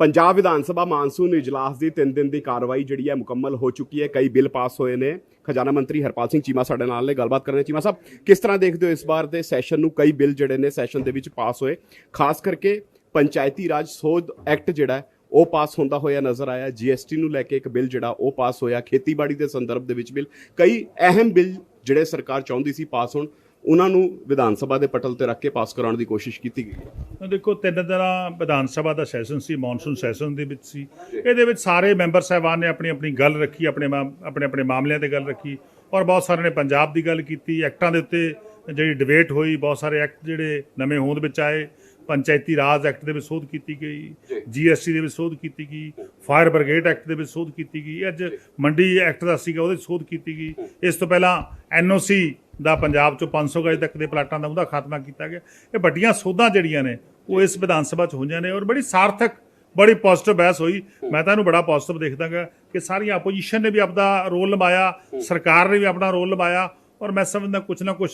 Punjab Vidhan Sabha monsoon ਇਜਲਾਸ ਦੀ 3 ਦਿਨ ਦੀ ਕਾਰਵਾਈ ਜਿਹੜੀ ਹੈ ਮੁਕੰਮਲ ਹੋ ਚੁੱਕੀ ਹੈ। ਕਈ ਬਿੱਲ ਪਾਸ ਹੋਏ ਨੇ। ਖਜ਼ਾਨਾ ਮੰਤਰੀ ਹਰਪਾਲ ਸਿੰਘ ਚੀਮਾ ਸਾਡੇ ਨਾਲ ਨੇ। ਗੱਲਬਾਤ ਕਰਨੇ ਚੀਮਾ ਸਾਹਿਬ, ਕਿਸ ਤਰ੍ਹਾਂ ਦੇਖਦੇ ਹੋ ਇਸ ਵਾਰ ਦੇ ਸੈਸ਼ਨ ਨੂੰ? ਕਈ ਬਿੱਲ ਜਿਹੜੇ ਨੇ ਸੈਸ਼ਨ ਦੇ ਵਿੱਚ ਪਾਸ ਹੋਏ। ਖਾਸ ਕਰਕੇ ਪੰਚਾਇਤੀ ਰਾਜ ਸੋਧ ਐਕਟ ਜਿਹੜਾ ਉਹ ਪਾਸ ਹੁੰਦਾ ਹੋਇਆ ਨਜ਼ਰ ਆਇਆ। ਜੀਐਸਟੀ ਨੂੰ ਲੈ ਕੇ ਇੱਕ ਬਿੱਲ ਜਿਹੜਾ, ਉਹ ਪਾਸ ਹੋਇਆ। ਖੇਤੀਬਾੜੀ ਦੇ ਸੰਦਰਭ ਦੇ ਵਿੱਚ ਬਿੱਲ। ਕਈ ਅਹਿਮ ਬਿੱਲ ਜਿਹੜੇ ਸਰਕਾਰ ਚਾਹੁੰਦੀ ਸੀ ਪਾਸ ਹੋਣ। ਉਹਨਾਂ ਨੂੰ ਵਿਧਾਨ ਸਭਾ ਦੇ ਪਟਲ ਤੇ ਰੱਖ ਕੇ ਪਾਸ ਕਰਾਉਣ ਦੀ ਕੋਸ਼ਿਸ਼ ਕੀਤੀ ਗਈ ਹੈ। ਦੇਖੋ ਤਿੰਨ ਦਿਨਾਂ ਵਿਧਾਨ ਸਭਾ ਦਾ ਸੈਸ਼ਨ ਸੀ ਮੌਨਸੂਨ ਸੈਸ਼ਨ ਦੇ ਵਿੱਚ ਸੀ। ਇਹਦੇ ਵਿੱਚ ਸਾਰੇ ਮੈਂਬਰ ਸਾਹਿਬਾਨ ਨੇ ਆਪਣੀ ਆਪਣੀ ਗੱਲ ਰੱਖੀ ਆਪਣੇ ਆਪਣੇ ਆਪਣੇ ਮਾਮਲਿਆਂ ਤੇ ਗੱਲ ਰੱਖੀ ਔਰ ਬਹੁਤ ਸਾਰੇ ਨੇ ਪੰਜਾਬ ਦੀ ਗੱਲ ਕੀਤੀ। ਐਕਟਾਂ ਦੇ ਉੱਤੇ ਜਿਹੜੀ ਡਿਬੇਟ ਹੋਈ ਬਹੁਤ ਸਾਰੇ ਐਕਟ ਜਿਹੜੇ ਨਵੇਂ ਹੋਂਦ ਵਿੱਚ ਆਏ। ਪੰਚਾਇਤੀ ਰਾਜ ਐਕਟ ਦੇ ਵਿੱਚ ਸੋਧ ਕੀਤੀ ਗਈ ਜੀਐਸਟੀ ਦੇ ਵਿੱਚ ਸੋਧ ਕੀਤੀ ਗਈ ਫਾਇਰ ਬ੍ਰਿਗੇਡ ਐਕਟ ਦੇ ਵਿੱਚ ਸੋਧ ਕੀਤੀ ਗਈ। ਅੱਜ ਮੰਡੀ ਐਕਟ ਦਾ ਸੀਗਾ ਉਹਦੇ ਸੋਧ ਕੀਤੀ ਗਈ। ਇਸ ਤੋਂ ਪਹਿਲਾਂ ਐਨਓਸੀ ਦਾ ਪੰਜਾਬ ਚੋਂ 500 ਗਜ ਤੱਕ ਦੇ ਪਲਾਟਾਂ ਦਾ ਉਹਦਾ ਖਾਤਮਾ ਕੀਤਾ ਗਿਆ। ਇਹ ਵੱਡੀਆਂ ਸੋਧਾਂ ਜਿਹੜੀਆਂ ਨੇ ਉਹ ਇਸ ਵਿਧਾਨ ਸਭਾ 'ਚ ਹੋਈਆਂ ਨੇ ਔਰ ਬੜੀ ਸਾਰਥਕ ਬੜੀ ਪੋਜ਼ਿਟਿਵ ਬਹਿਸ ਹੋਈ। ਮੈਂ ਤਾਂ ਇਹਨੂੰ ਬੜਾ ਪੋਜ਼ਿਟਿਵ ਦੇਖਦਾਗਾ ਕਿ ਸਾਰੀਆਂ ਆਪੋਜੀਸ਼ਨ ਨੇ ਵੀ ਆਪਦਾ ਰੋਲ ਨਿਭਾਇਆ ਸਰਕਾਰ ਨੇ ਵੀ ਆਪਣਾ ਰੋਲ ਨਿਭਾਇਆ ਔਰ ਮੈਂ ਸਮਝਦਾ ਕੁਝ ਨਾ ਕੁਝ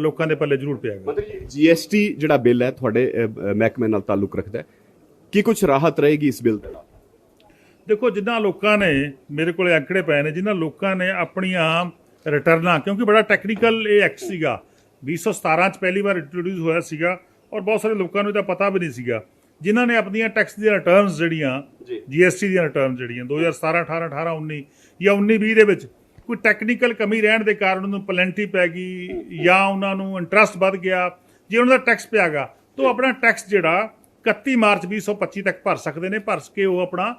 ਲੋਕਾਂ ਦੇ ਪੱਲੇ ਜ਼ਰੂਰ ਪਿਆ ਗਾ। ਮਤਲਬ ਜੀਐਸਟੀ ਜਿਹੜਾ ਬਿੱਲ ਹੈ ਤੁਹਾਡੇ ਮਹਿਕਮੇ ਨਾਲ ਤਾਲੁਕ ਰੱਖਦਾ ਹੈ। ਕੀ ਕੁਝ ਰਾਹਤ ਰਹੇਗੀ ਇਸ ਬਿੱਲ ਦੇ ਦੇਖੋ ਜਿੱਦਾਂ ਲੋਕਾਂ ਨੇ ਮੇਰੇ ਕੋਲੇ ਅੰਕੜੇ ਪਏ ਨੇ ਜਿਨ੍ਹਾਂ ਲੋਕਾਂ ਨੇ ਆਪਣੀਆਂ ਰਿਟਰਨਾਂ ਕਿਉਂਕਿ ਬੜਾ ਟੈਕਨੀਕਲ ਇਹ ਐਕਟ ਸੀਗਾ। 2017 ਚ ਪਹਿਲੀ ਵਾਰ ਇੰਟਰੋਡਿਊਸ ਹੋਇਆ ਸੀਗਾ ਔਰ ਬਹੁਤ ਸਾਰੇ ਲੋਕਾਂ ਨੂੰ ਇਹਦਾ ਪਤਾ ਵੀ ਨਹੀਂ ਸੀਗਾ। ਜਿਨ੍ਹਾਂ ਨੇ ਆਪਣੀਆਂ ਟੈਕਸ ਦੀਆਂ ਰਿਟਰਨਸ ਜਿਹੜੀਆਂ ਜੀ। ਜੀਐਸਟੀ ਦੀਆਂ ਰਿਟਰਨ ਜਿਹੜੀਆਂ 2017 18 18 19 ਜਾਂ 19 20 ਦੇ ਵਿੱਚ ਕੋਈ ਟੈਕਨੀਕਲ ਕਮੀ ਰਹਿਣ ਦੇ ਕਾਰਨ ਉਹਨੂੰ ਪਲੈਂਟੀ ਪੈ ਗਈ ਜਾਂ ਉਹਨਾਂ ਨੂੰ ਇੰਟਰਸਟ ਵੱਧ ਗਿਆ ਜੇ ਉਹਨਾਂ ਦਾ ਟੈਕਸ ਪਿਆਗਾ ਤਾਂ ਆਪਣਾ ਟੈਕਸ ਜਿਹੜਾ 31 ਮਾਰਚ 2025 ਤੱਕ ਭਰ ਸਕਦੇ ਨੇ ਭਰ ਕੇ ਉਹ ਆਪਣਾ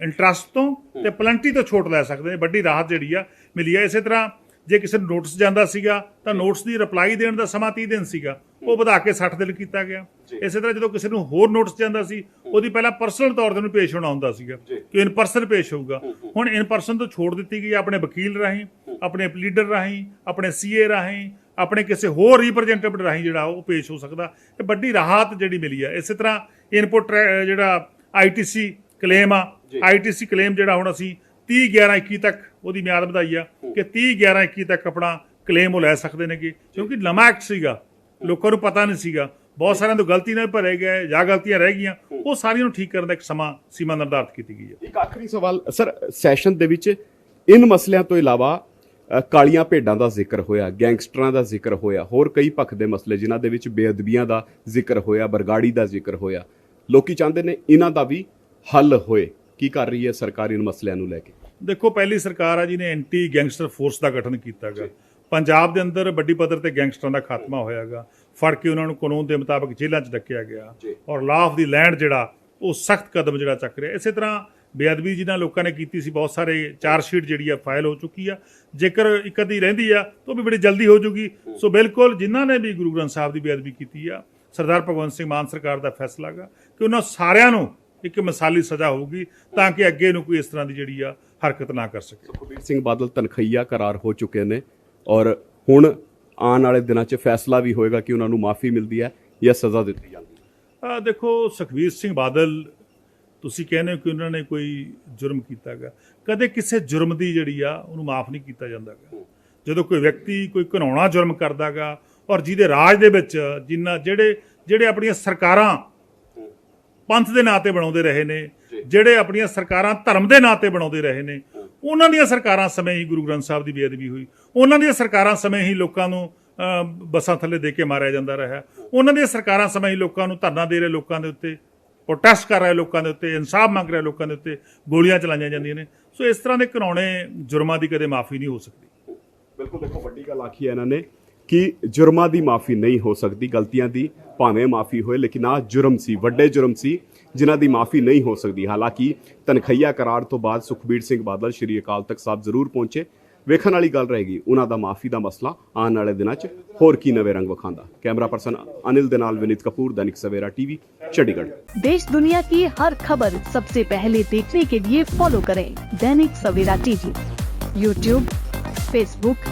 ਇੰਟਰਸਟ ਤੋਂ ਤੇ ਪਲੰਟੀ ਤੋਂ ਛੋਟ ਲੈ ਸਕਦੇ ਨੇ ਵੱਡੀ ਰਾਹਤ ਜਿਹੜੀ ਆ ਮਿਲੀ ਆ। ਇਸੇ ਤਰ੍ਹਾਂ ਜੇ ਕਿਸੇ ਨੂੰ ਨੋਟਿਸ ਜਾਂਦਾ ਸੀਗਾ ਤਾਂ ਨੋਟਿਸ ਦੀ ਰਿਪਲਾਈ ਦੇਣ ਦਾ ਸਮਾਂ 30 ਦਿਨ ਸੀਗਾ। ਉਹ ਵਧਾ ਕੇ 60 ਦਿਨ ਕੀਤਾ ਗਿਆ। ਇਸੇ ਤਰ੍ਹਾਂ ਜਦੋਂ ਕਿਸੇ ਨੂੰ ਹੋਰ ਨੋਟਿਸ ਜਾਂਦਾ ਸੀ ਉਹਦੀ ਪਹਿਲਾਂ ਪਰਸਨਲ ਤੌਰ ਤੇ ਉਹਨੂੰ ਪੇਸ਼ ਹੋਣਾ ਹੁੰਦਾ ਸੀਗਾ ਕਿ ਇਨ ਪਰਸਨ ਪੇਸ਼ ਹੋਊਗਾ। ਹੁਣ ਇਨ ਪਰਸਨ ਤੋਂ ਛੋੜ ਦਿੱਤੀ ਗਈ ਆਪਣੇ ਵਕੀਲ ਰਾਹੀਂ ਆਪਣੇ ਪਲੀਡਰ ਰਾਹੀਂ ਆਪਣੇ ਸੀਏ ਰਾਹੀਂ ਆਪਣੇ ਕਿਸੇ ਹੋਰ ਰਿਪਰੈਜ਼ੈਂਟੇਟਿਵ ਰਾਹੀਂ ਜਿਹੜਾ ਉਹ ਪੇਸ਼ ਹੋ ਸਕਦਾ। ਇਹ ਵੱਡੀ ਰਾਹਤ ਜਿਹੜੀ ਮਿਲੀ ਆ। ਇਸੇ ਤਰ੍ਹਾਂ ਇਨਪੁਟ ਜਿਹੜਾ ਆਈਟੀਸੀ ਕਲੇਮ ਆ ਆਈਟੀਸੀ ਕਲੇਮ ਜਿਹੜਾ ਹੁਣ ਅਸੀਂ 30 11 21 ਤੱਕ ਉਹਦੀ ਮਿਆਦ ਵਧਾਈ ਆ ਕਿ 30 11 21 ਤੱਕ ਆਪਣਾ ਕਲੇਮ ਉਹ ਲੈ ਸਕਦੇ ਨੇਗੇ। ਕਿਉਂਕਿ ਨਵਾਂ ਐਕਟ ਸੀਗਾ। ਲੋਕਾਂ ਨੂੰ ਪਤਾ ਨਹੀਂ ਸੀਗਾ। ਬਹੁਤ ਸਾਰਿਆਂ ਤੋਂ ਗਲਤੀ ਨਾਲ ਭਰੇ ਗਏ ਜਾਂ ਗਲਤੀਆਂ ਰਹਿ ਗਈਆਂ। ਉਹ ਸਾਰੀਆਂ ਨੂੰ ਠੀਕ ਕਰਨ ਦਾ ਇੱਕ ਸਮਾਂ ਸੀਮਾ ਨਿਰਧਾਰਤ ਕੀਤੀ ਗਈ ਹੈ ਇੱਕ ਆਖਰੀ ਸਵਾਲ ਸਰ ਸੈਸ਼ਨ ਦੇ ਵਿੱਚ ਇਨ ਮਸਲਿਆਂ ਤੋਂ ਇਲਾਵਾ ਕਾਲੀਆਂ ਭੇਡਾਂ ਦਾ ਜ਼ਿਕਰ ਹੋਇਆ ਗੈਂਗਸਟਰਾਂ ਦਾ ਜ਼ਿਕਰ ਹੋਇਆ ਹੋਰ ਕਈ ਪੱਖ ਦੇ ਮਸਲੇ ਜਿਨ੍ਹਾਂ ਦੇ ਵਿੱਚ ਬੇਅਦਬੀਆਂ ਦਾ ਜ਼ਿਕਰ ਹੋਇਆ ਬਰਗਾੜੀ ਦਾ ਜ਼ਿਕਰ ਹੋਇਆ। ਲੋਕੀ ਚਾਹੁੰਦੇ ਨੇ ਇਹਨਾਂ ਦਾ ਵੀ ਹੱਲ ਹੋਏ। ਕੀ ਕਰ ਰਹੀ ਹੈ ਸਰਕਾਰ ਇਨ ਮਸਲਿਆਂ ਨੂੰ ਲੈ ਕੇ? ਦੇਖੋ ਪਹਿਲੀ ਸਰਕਾਰ ਆ ਜਿਹਨੇ ਐਂਟੀ ਗੈਂਗਸਟਰ ਫੋਰਸ ਦਾ ਗਠਨ ਕੀਤਾਗਾ। ਪੰਜਾਬ ਦੇ ਅੰਦਰ ਵੱਡੀ ਪੱਧਰ ਤੇ ਗੈਂਗਸਟਰਾਂ ਦਾ ਖਾਤਮਾ ਹੋਇਆਗਾ। ਫੜ ਕੇ ਉਹਨਾਂ ਨੂੰ ਕਾਨੂੰਨ ਦੇ ਮੁਤਾਬਕ ਜੇਲ੍ਹਾਂ 'ਚ ਡੱਕਿਆ ਗਿਆ। ਔਰ ਲਾਅ ਆਫ ਦੀ ਲੈਂਡ ਜਿਹੜਾ ਉਹ ਸਖਤ ਕਦਮ ਜਿਹੜਾ ਚੱਕ ਰਿਹਾ। ਇਸੇ ਤਰ੍ਹਾਂ ਬੇਅਦਬੀ ਜਿਹਨਾਂ ਲੋਕਾਂ ਨੇ ਕੀਤੀ ਸੀ ਬਹੁਤ ਸਾਰੇ ਚਾਰ ਸ਼ੀਟ ਜਿਹੜੀ ਆ ਫਾਈਲ ਹੋ ਚੁੱਕੀ ਆ। ਜੇਕਰ ਇੱਕ ਅੱਧੀ ਰਹਿੰਦੀ ਆ ਤਾਂ ਵੀ ਬੜੀ ਜਲਦੀ ਹੋ ਜੂਗੀ। ਸੋ ਬਿਲਕੁਲ ਜਿਨ੍ਹਾਂ ਨੇ ਵੀ ਗੁਰੂ ਗ੍ਰੰਥ ਸਾਹਿਬ ਦੀ ਬੇਅਦਬੀ ਕੀਤੀ ਆ ਸਰਦਾਰ ਭਗਵੰਤ ਸਿੰਘ ਮਾਨ ਸਰਕਾਰ ਦਾ ਫੈਸਲਾ ਗਾ ਕਿ ਉਹਨਾਂ ਸਾਰਿਆਂ ਨੂੰ ਇੱਕ ਮਿਸਾਲੀ ਸਜ਼ਾ ਹੋਊਗੀ ਤਾਂ ਕਿ ਅੱਗੇ ਨੂੰ ਕੋਈ ਇਸ ਤਰ੍ਹਾਂ ਦੀ ਜਿਹੜੀ ਆ ਹਰਕਤ ਨਾ ਕਰ ਸਕੇ। ਸੁਖਬੀਰ ਸਿੰਘ ਬਾਦਲ ਤਨਖਈਆ ਕਰਾਰ ਹੋ ਚੁੱਕੇ ਨੇ ਔਰ ਹੁਣ ਆਉਣ ਵਾਲੇ ਦਿਨਾਂ 'ਚ ਫੈਸਲਾ ਵੀ ਹੋਏਗਾ ਕਿ ਉਹਨਾਂ ਨੂੰ ਮਾਫੀ ਮਿਲਦੀ ਹੈ ਜਾਂ ਸਜ਼ਾ ਦਿੱਤੀ ਜਾਂਦੀ ਹੈ। ਆ ਦੇਖੋ ਸੁਖਬੀਰ ਸਿੰਘ ਬਾਦਲ ਤੁਸੀਂ ਕਹਿੰਦੇ ਹੋ ਕਿ ਉਹਨਾਂ ਨੇ ਕੋਈ ਜੁਰਮ ਕੀਤਾਗਾ। ਕਦੇ ਕਿਸੇ ਜੁਰਮ ਦੀ ਜਿਹੜੀ ਆ ਉਹਨੂੰ ਮਾਫ ਨਹੀਂ ਕੀਤਾ ਜਾਂਦਾਗਾ। ਜਦੋਂ ਕੋਈ ਵਿਅਕਤੀ ਕੋਈ ਘਿਨਾਉਣਾ ਜੁਰਮ ਕਰਦਾਗਾ ਔਰ ਜਿਹਦੇ ਰਾਜ ਦੇ ਵਿੱਚ ਜਿੰਨਾ ਜਿਹੜੇ ਜਿਹੜੇ ਆਪਣੀਆਂ ਸਰਕਾਰਾਂ ਪੰਥ ਦੇ ਨਾਂ ਤੇ ਬਣਾਉਂਦੇ ਰਹੇ ਨੇ ਜਿਹੜੇ ਆਪਣੀਆਂ ਸਰਕਾਰਾਂ ਧਰਮ ਦੇ ਨਾਂ ਤੇ ਬਣਾਉਂਦੇ ਰਹੇ ਨੇ ਉਹਨਾਂ ਦੀਆਂ ਸਰਕਾਰਾਂ ਸਮੇਂ ਹੀ ਗੁਰੂ ਗ੍ਰੰਥ ਸਾਹਿਬ ਦੀ ਬੇਅਦਬੀ ਹੋਈ। ਉਹਨਾਂ ਦੀਆਂ ਸਰਕਾਰਾਂ ਸਮੇਂ ਹੀ ਲੋਕਾਂ ਨੂੰ ਬੱਸਾਂ ਥੱਲੇ ਦੇ ਕੇ ਮਾਰਿਆ ਜਾਂਦਾ ਰਿਹਾ। ਉਹਨਾਂ ਦੀਆਂ ਸਰਕਾਰਾਂ ਸਮੇਂ ਹੀ ਲੋਕਾਂ ਨੂੰ ਧਰਨਾ ਦੇ ਰਹੇ ਲੋਕਾਂ ਦੇ ਉੱਤੇ ਪ੍ਰੋਟੈਸਟ ਕਰ ਰਹੇ ਲੋਕਾਂ ਦੇ ਉੱਤੇ ਇਨਸਾਫ ਮੰਗ ਰਹੇ ਲੋਕਾਂ ਦੇ ਉੱਤੇ ਗੋਲੀਆਂ ਚਲਾਈਆਂ ਜਾਂਦੀਆਂ ਨੇ। ਸੋ ਇਸ ਤਰ੍ਹਾਂ ਦੇ ਘਿਨਾਉਣੇ ਜੁਰਮਾਂ ਦੀ ਕਦੇ ਮਾਫੀ ਨਹੀਂ ਹੋ ਸਕਦੀ। ਬਿਲਕੁਲ ਦੇਖੋ ਵੱਡੀ ਗੱਲ ਆਖੀ ਹੈ ਇਹਨਾਂ ਨੇ। ਕਿ ਜੁਰਮਾਂ ਦੀ ਮਾਫੀ ਨਹੀਂ ਹੋ ਸਕਦੀ ਗਲਤੀਆਂ ਦੀ ਭਾਵੇਂ ਮਾਫੀ ਹੋਏ ਲੇਕਿਨ ਆ ਜੁਰਮ ਸੀ ਵੱਡੇ ਜੁਰਮ ਸੀ ਜਿਨ੍ਹਾਂ ਦੀ ਮਾਫੀ ਨਹੀਂ ਹੋ ਸਕਦੀ ਹਾਲਾਂਕਿ ਤਨਖਈਆ ਕਰਾਰ ਤੋਂ ਬਾਅਦ ਸੁਖਬੀਰ ਸਿੰਘ ਬਾਦਲ ਸ਼੍ਰੀ ਅਕਾਲ ਤਖਤ ਸਾਹਿਬ ਜ਼ਰੂਰ ਪਹੁੰਚੇ ਵੇਖਣ ਵਾਲੀ ਗੱਲ ਰਹੇਗੀ ਉਹਨਾਂ ਦਾ ਮਾਫੀ ਦਾ ਮਸਲਾ ਆਉਣ ਵਾਲੇ ਦਿਨਾਂ 'ਚ ਹੋਰ ਕੀ ਨਵੇਂ ਰੰਗ ਵਿਖਾਉਂਦਾ ਕੈਮਰਾ ਪਰਸਨ ਅਨਿਲ ਦੇ ਨਾਲ ਵਿਨੀਤ ਕਪੂਰ ਦੈਨਿਕ ਸਵੇਰਾ ਟੀਵੀ ਚੰਡੀਗੜ੍ਹ देश दुनिया की हर खबर सबसे पहले देखने के लिए फॉलो करें Dainik Savera TV YouTube Facebook